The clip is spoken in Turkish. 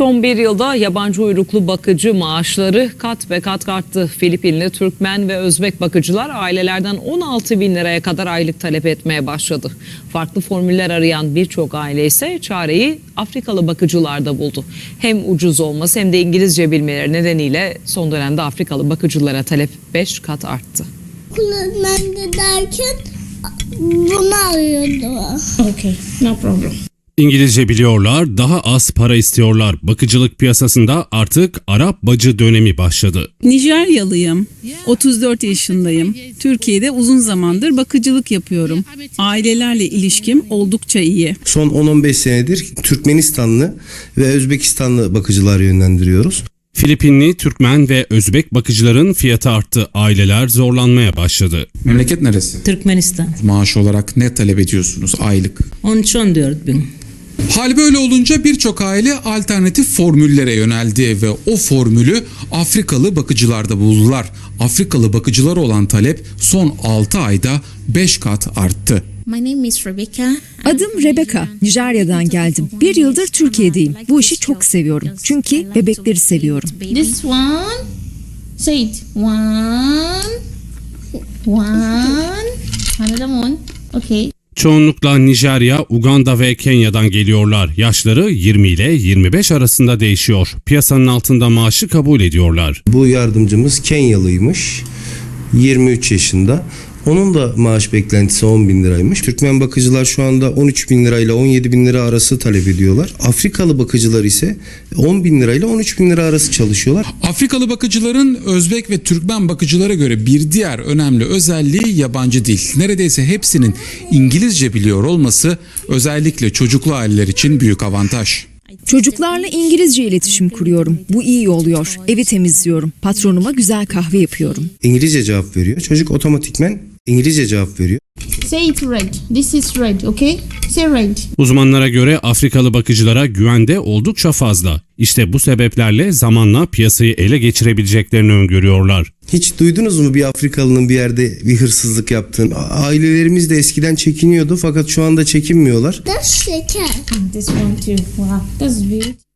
Son bir yılda yabancı uyruklu bakıcı maaşları kat ve kat arttı. Filipinli, Türkmen ve Özbek bakıcılar ailelerden 16 bin liraya kadar aylık talep etmeye başladı. Farklı formüller arayan birçok aile ise çareyi Afrikalı bakıcılarda buldu. Hem ucuz olması hem de İngilizce bilmeleri nedeniyle son dönemde Afrikalı bakıcılara talep 5 kat arttı. kullanmamda derken bunu arıyordu. Okay, no problem. İngilizce biliyorlar, daha az para istiyorlar. Bakıcılık piyasasında artık Arap bacı dönemi başladı. Nijeryalıyım. 34 yaşındayım. Türkiye'de uzun zamandır bakıcılık yapıyorum. Ailelerle ilişkim oldukça iyi. Son 10-15 senedir Türkmenistanlı ve Özbekistanlı bakıcılar yönlendiriyoruz. Filipinli, Türkmen ve Özbek bakıcıların fiyatı arttı. Aileler zorlanmaya başladı. Memleket neresi? Türkmenistan. Maaş olarak ne talep ediyorsunuz aylık? 13-14 bin. Hal böyle olunca birçok aile alternatif formüllere yöneldi ve o formülü Afrikalı bakıcılarda buldular. Afrikalı bakıcılara olan talep son 6 ayda 5 kat arttı. My name is Rebecca. Adım Rebecca. Nijerya'dan geldim. Bir yıldır Türkiye'deyim. Bu işi çok seviyorum. Çünkü bebekleri seviyorum. This one. Say it. One. One. Another one. Okay. Çoğunlukla Nijerya, Uganda ve Kenya'dan geliyorlar. Yaşları 20 ile 25 arasında değişiyor. Piyasanın altında maaşı kabul ediyorlar. Bu yardımcımız Kenyalıymış. 23 yaşında. Onun da maaş beklentisi 10 bin liraymış. Türkmen bakıcılar şu anda 13 bin lirayla 17 bin lira arası talep ediyorlar. Afrikalı bakıcılar ise 10 bin lirayla 13 bin lira arası çalışıyorlar. Afrikalı bakıcıların Özbek ve Türkmen bakıcılara göre bir diğer önemli özelliği yabancı dil. Neredeyse hepsinin İngilizce biliyor olması özellikle çocuklu aileler için büyük avantaj. Çocuklarla İngilizce iletişim kuruyorum. Bu iyi oluyor. Evi temizliyorum. Patronuma güzel kahve yapıyorum. İngilizce cevap veriyor. Çocuk otomatikmen İngilizce cevap veriyor. Say it red. This is red. Okay. Say red. Uzmanlara göre Afrikalı bakıcılara güvende oldukça fazla. İşte bu sebeplerle zamanla piyasayı ele geçirebileceklerini öngörüyorlar. Hiç duydunuz mu bir Afrikalının bir yerde bir hırsızlık yaptığını? Ailelerimiz de eskiden çekiniyordu fakat şu anda çekinmiyorlar. Da şeker. This one too. Wow. That's beautiful.